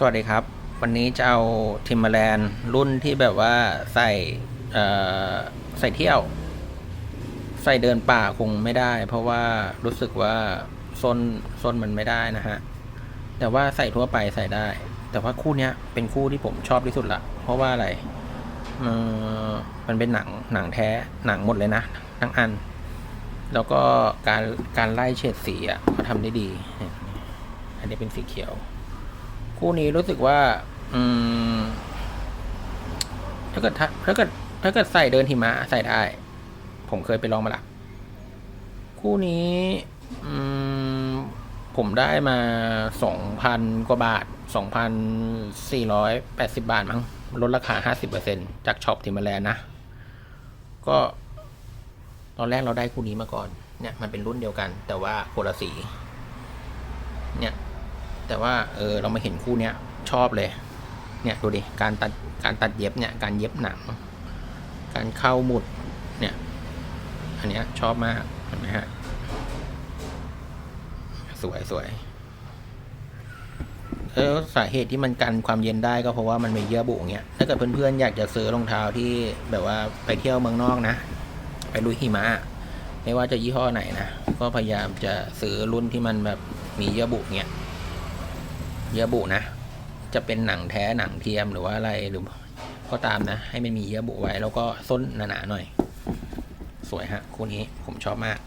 สวัสดีครับ วันนี้จะเอาทิม r แ a นรุ่นที่แบบว่าใส่ใส่เที่ยว ใส่เดินป่าคงไม่ได้ เพราะว่ารู้สึกว่าส้นส้นมันไม่ได้นะฮะ แต่ว่าใส่ทั่วไปใส่ได้ แต่ว่าคู่นี้เป็นคู่ที่ผมชอบที่สุดละเพราะว่าอะไรมันเป็นหนังหนังแท้หนังหมดเลยนะ ทั้งอัน แล้วก็การการไล่เฉดสีอะเขาทำได้ดี อันนี้เป็นสีเขียว คู่นี้รู้สึกว่า อืม ถ้าเกิดถ้าเกิดถ้าเกิดใส่เดินหิมะใส่ได้ ผมเคยไปลองมาละคู่นี้ อืม ผมได้มาสองพันกว่าบาทสองพันสี่ร้อยแปดสิบาทมั้งลดราคาห้าสิบเปอร์เซ็นจากช็อปทิมเบอร์แลนด์นะ ก็ ตอนแรกเราได้คู่นี้มาก่อน เนี่ย มันเป็นรุ่นเดียวกัน แต่ว่าคนละสี เนี่ย แต่ว่าเออเรามาเห็นคู่เนี้ยชอบเลย เนี่ยดูดิ การตัดการตัดเย็บเนี่ยการเย็บหนัง การเข้าหมุดเนี่ย อันเนี้ยชอบมากเห็นไหมฮะ สวยสวยเออสาเหตุที่มันกันความเย็นได้ก็เพราะว่ามันมีเยื่อบุเงี้ย ถ้าเกิดเพื่อนๆอยากจะซื้อรองเท้าที่แบบว่าไปเที่ยวเมืองนอกนะ ไปลุยหิมะ ไม่ว่าจะยี่ห้อไหนนะ ก็พยายามจะซื้อรุ่นที่มันแบบมีเยื่อบุเงี้ย เยื่อบุนะ จะเป็นหนังแท้หนังเทียมหรือว่าอะไรหรือก็ตามนะ ให้มันมีเยื่อบุไว้ แล้วก็ส้นหนาๆหน่อย สวยฮะคู่นี้ผมชอบมาก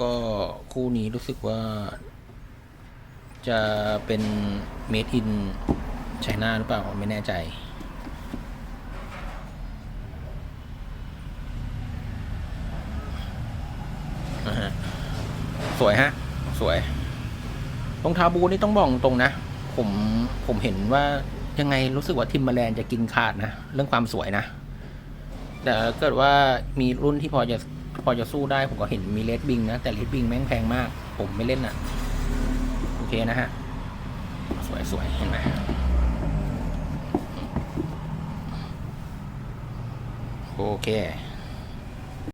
ก็คู่นี้รู้สึกว่า จะเป็นเมทินไชน่าหรือเปล่าไม่แน่ใจนะฮะ สวยฮะ สวยรองเท้าบูทนี่ต้องบอกตรงนะ ผมผมเห็นว่ายังไงรู้สึกว่าทิมเบอร์แลนด์จะกินขาดนะ เรื่องความสวยนะ แต่เกิดว่ามีรุ่นที่พอจะพอจะสู้ได้ ผมก็เห็นมีเลดบิงนะ แต่เลดบิงแม่งแพงมาก ผมไม่เล่นอะ โอเคนะฮะ สวยสวยเห็นไหมโอเค